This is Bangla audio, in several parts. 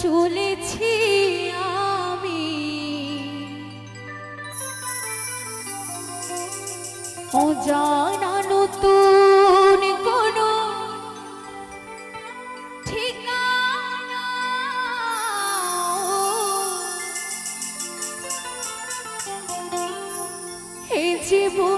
চলেছি আমি। অজানা নতুন কোন ঠিকানা এই জীবন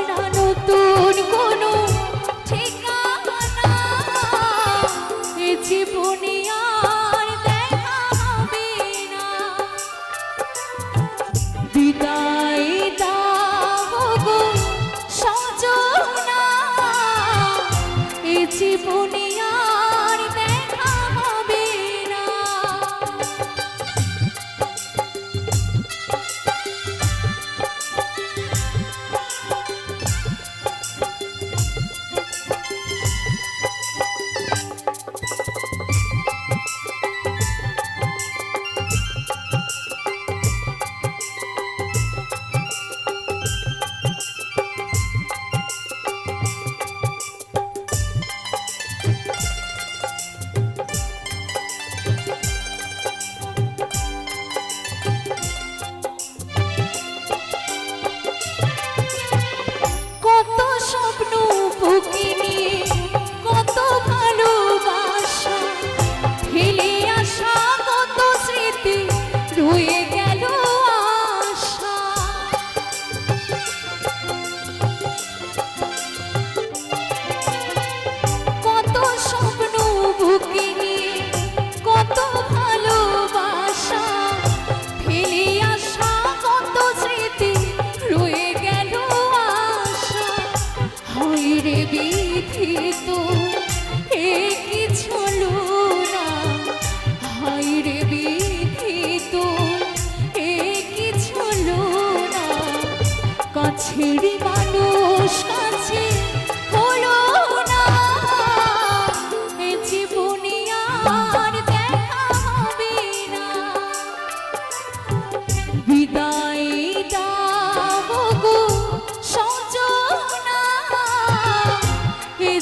জীবনে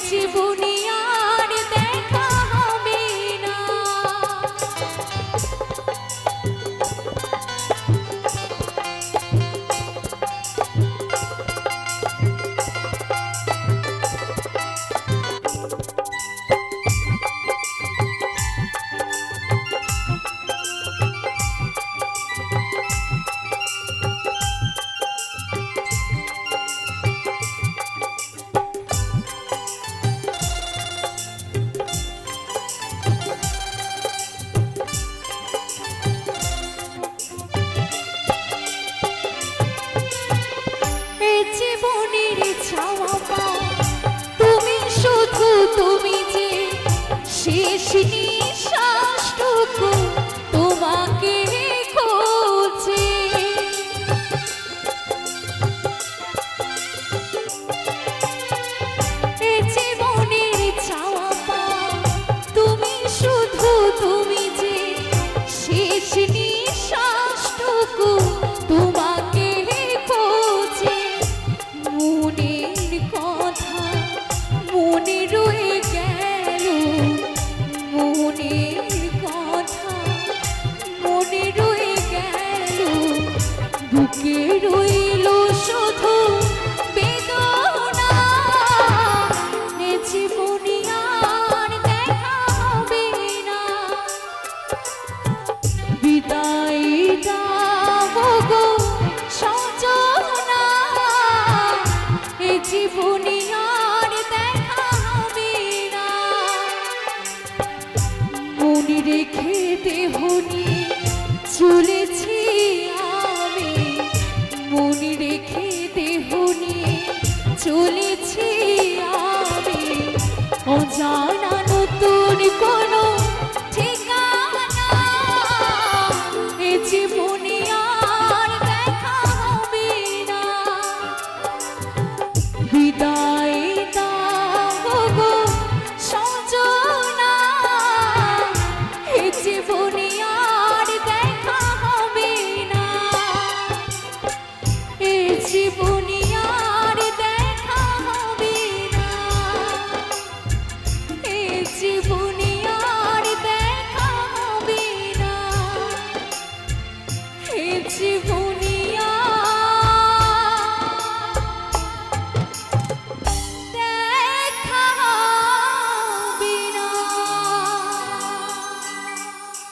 জীবনী she রেখে দেহ চলেছি আমি। মনে রেখে দেহ চলেছি আমি। অজান